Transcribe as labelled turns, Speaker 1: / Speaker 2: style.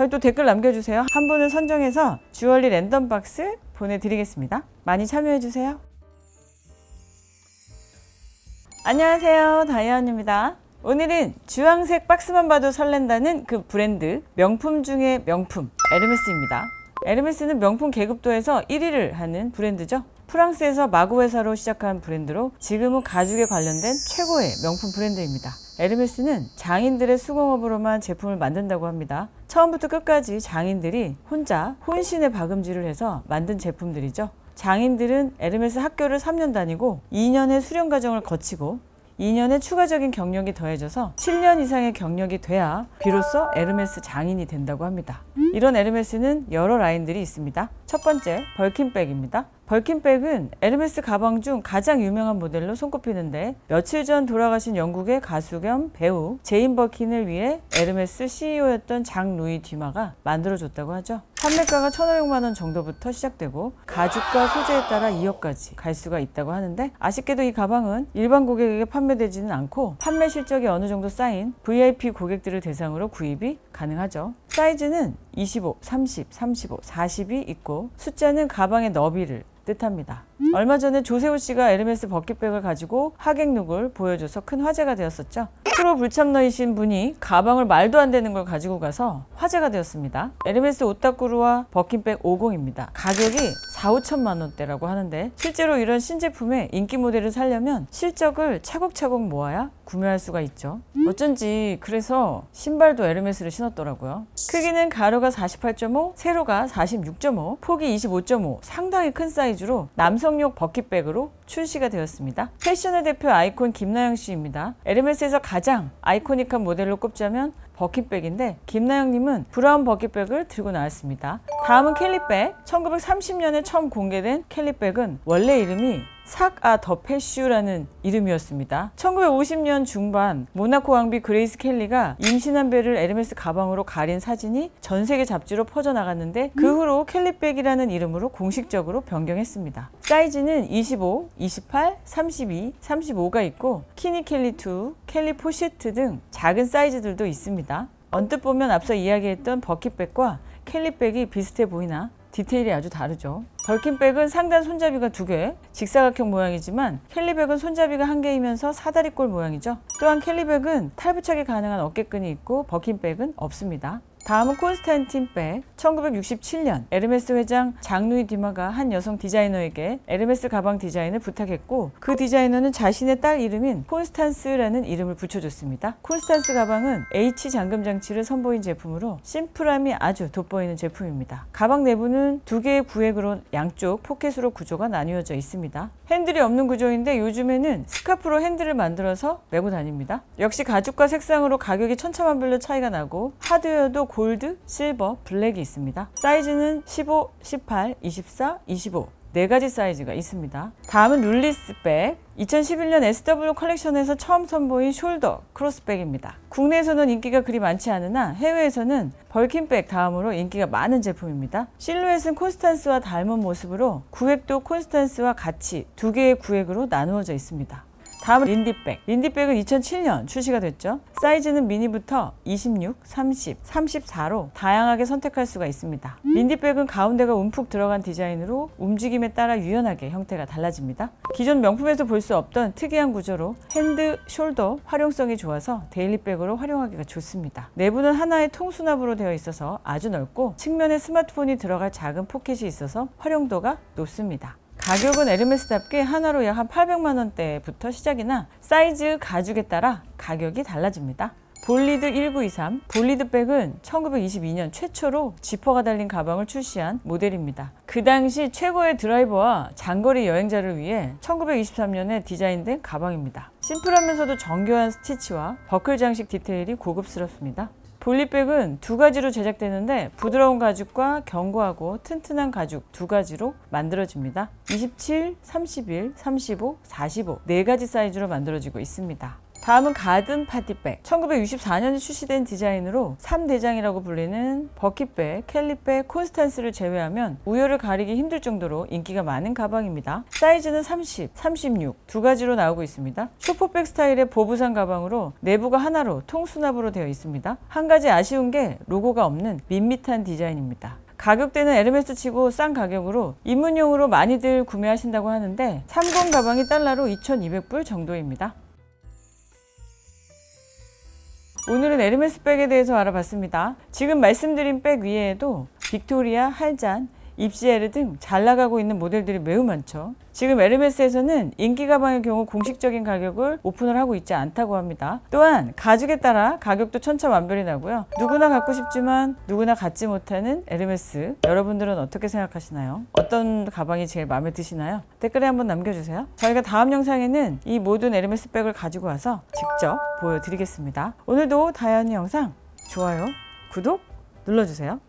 Speaker 1: 저희 또 댓글 남겨주세요. 한 분을 선정해서 주얼리 랜덤 박스 보내드리겠습니다. 많이 참여해주세요. 안녕하세요. 다이아입니다. 오늘은 주황색 박스만 봐도 설렌다는 그 브랜드 명품 중의 명품 에르메스입니다. 에르메스는 명품 계급도에서 1위를 하는 브랜드죠. 프랑스에서 마구 회사로 시작한 브랜드로 지금은 가죽에 관련된 최고의 명품 브랜드입니다. 에르메스는 장인들의 수공업으로만 제품을 만든다고 합니다. 처음부터 끝까지 장인들이 혼자 혼신의 박음질을 해서 만든 제품들이죠. 장인들은 에르메스 학교를 3년 다니고 2년의 수련 과정을 거치고 2년의 추가적인 경력이 더해져서 7년 이상의 경력이 돼야 비로소 에르메스 장인이 된다고 합니다. 이런 에르메스는 여러 라인들이 있습니다. 첫 번째, 벌킨백입니다. 벌킨백은 에르메스 가방 중 가장 유명한 모델로 손꼽히는데 며칠 전 돌아가신 영국의 가수 겸 배우 제인 버킨을 위해 에르메스 CEO였던 장 루이 뒤마가 만들어줬다고 하죠. 판매가가 1,500만 원 정도부터 시작되고 가죽과 소재에 따라 2억까지 갈 수가 있다고 하는데 아쉽게도 이 가방은 일반 고객에게 판매되지는 않고 판매 실적이 어느 정도 쌓인 VIP 고객들을 대상으로 구입이 가능하죠. 사이즈는 25, 30, 35, 40이 있고 숫자는 가방의 너비를 뜻합니다. 얼마 전에 조세호 씨가 에르메스 버킷백을 가지고 하객룩을 보여줘서 큰 화제가 되었었죠. 프로 불참러이신 분이 가방을 말도 안 되는 걸 가지고 가서 화제가 되었습니다. 에르메스 오타쿠루와 버킷백 50입니다. 가격이 4, 5천만 원대라고 하는데 실제로 이런 신제품의 인기 모델을 살려면 실적을 차곡차곡 모아야 구매할 수가 있죠. 어쩐지 그래서 신발도 에르메스를 신었더라고요. 크기는 가로가 48.5, 세로가 46.5, 폭이 25.5 상당히 큰 사이즈로 남성용 버킷백으로 출시가 되었습니다. 패션의 대표 아이콘 김나영 씨입니다. 에르메스에서 가장 아이코닉한 모델로 꼽자면 버킷백인데 김나영님은 브라운 버킷백을 들고 나왔습니다. 다음은 캘리백. 1930년에 처음 공개된 캘리백은 원래 이름이 삭아 더 패슈라는 이름이었습니다. 1950년 중반 모나코 왕비 그레이스 켈리가 임신한 배를 에르메스 가방으로 가린 사진이 전 세계 잡지로 퍼져나갔는데 그 후로 캘리백이라는 이름으로 공식적으로 변경했습니다. 사이즈는 25, 28, 32, 35가 있고 키니 켈리 2, 켈리 포시트 등 작은 사이즈들도 있습니다. 언뜻 보면 앞서 이야기했던 버킷백과 캘리백이 비슷해 보이나 디테일이 아주 다르죠. 벌킨백은 상단 손잡이가 두 개, 직사각형 모양이지만 캘리백은 손잡이가 한 개이면서 사다리꼴 모양이죠. 또한 캘리백은 탈부착이 가능한 어깨끈이 있고 버킨백은 없습니다. 다음은 콘스탄틴 백. 1967년 에르메스 회장 장루이 디마가 한 여성 디자이너에게 에르메스 가방 디자인을 부탁했고 그 디자이너는 자신의 딸 이름인 콘스탄스라는 이름을 붙여줬습니다. 콘스탄스 가방은 H 잠금 장치를 선보인 제품으로 심플함이 아주 돋보이는 제품입니다. 가방 내부는 두 개의 구획으로 양쪽 포켓으로 구조가 나뉘어져 있습니다. 핸들이 없는 구조인데 요즘에는 스카프로 핸들을 만들어서 메고 다닙니다. 역시 가죽과 색상으로 가격이 천차만별로 차이가 나고 하드웨어도 골드, 실버, 블랙이 있습니다. 사이즈는 15, 18, 24, 25. 네 가지 사이즈가 있습니다. 다음은 룰리스백. 2011년 SW 컬렉션에서 처음 선보인 숄더 크로스백입니다. 국내에서는 인기가 그리 많지 않으나 해외에서는 벌킨백 다음으로 인기가 많은 제품입니다. 실루엣은 콘스탄스와 닮은 모습으로 구획도 콘스탄스와 같이 두 개의 구획으로 나누어져 있습니다. 다음은 린디백. 린디백은 2007년 출시가 됐죠. 사이즈는 미니부터 26, 30, 34로 다양하게 선택할 수가 있습니다. 린디백은 가운데가 움푹 들어간 디자인으로 움직임에 따라 유연하게 형태가 달라집니다. 기존 명품에서 볼 수 없던 특이한 구조로 핸드, 숄더 활용성이 좋아서 데일리백으로 활용하기가 좋습니다. 내부는 하나의 통수납으로 되어 있어서 아주 넓고 측면에 스마트폰이 들어갈 작은 포켓이 있어서 활용도가 높습니다. 가격은 에르메스답게 하나로 약 한 800만 원대부터 시작이나 사이즈, 가죽에 따라 가격이 달라집니다. 볼리드 1923 볼리드백은 1922년 최초로 지퍼가 달린 가방을 출시한 모델입니다. 그 당시 최고의 드라이버와 장거리 여행자를 위해 1923년에 디자인된 가방입니다. 심플하면서도 정교한 스티치와 버클 장식 디테일이 고급스럽습니다. 볼리백은 두 가지로 제작되는데 부드러운 가죽과 견고하고 튼튼한 가죽 두 가지로 만들어집니다. 27, 31, 35, 45 네 가지 사이즈로 만들어지고 있습니다. 다음은 가든 파티백. 1964년에 출시된 디자인으로 3대장이라고 불리는 버킷백, 캘리백, 콘스탄스를 제외하면 우열을 가리기 힘들 정도로 인기가 많은 가방입니다. 사이즈는 30, 36 두 가지로 나오고 있습니다. 쇼퍼백 스타일의 보부상 가방으로 내부가 하나로 통수납으로 되어 있습니다. 한 가지 아쉬운 게 로고가 없는 밋밋한 디자인입니다. 가격대는 에르메스 치고 싼 가격으로 입문용으로 많이들 구매하신다고 하는데 30 가방이 달러로 2,200불 정도입니다. 오늘은 에르메스 백에 대해서 알아봤습니다. 지금 말씀드린 백 위에도 빅토리아, 할잔, 입시에르 등 잘 나가고 있는 모델들이 매우 많죠. 지금 에르메스에서는 인기 가방의 경우 공식적인 가격을 오픈을 하고 있지 않다고 합니다. 또한 가죽에 따라 가격도 천차만별이 나고요. 누구나 갖고 싶지만 누구나 갖지 못하는 에르메스 여러분들은 어떻게 생각하시나요? 어떤 가방이 제일 마음에 드시나요? 댓글에 한번 남겨주세요. 저희가 다음 영상에는 이 모든 에르메스 백을 가지고 와서 직접 보여드리겠습니다. 오늘도 다이언니 영상 좋아요, 구독 눌러주세요.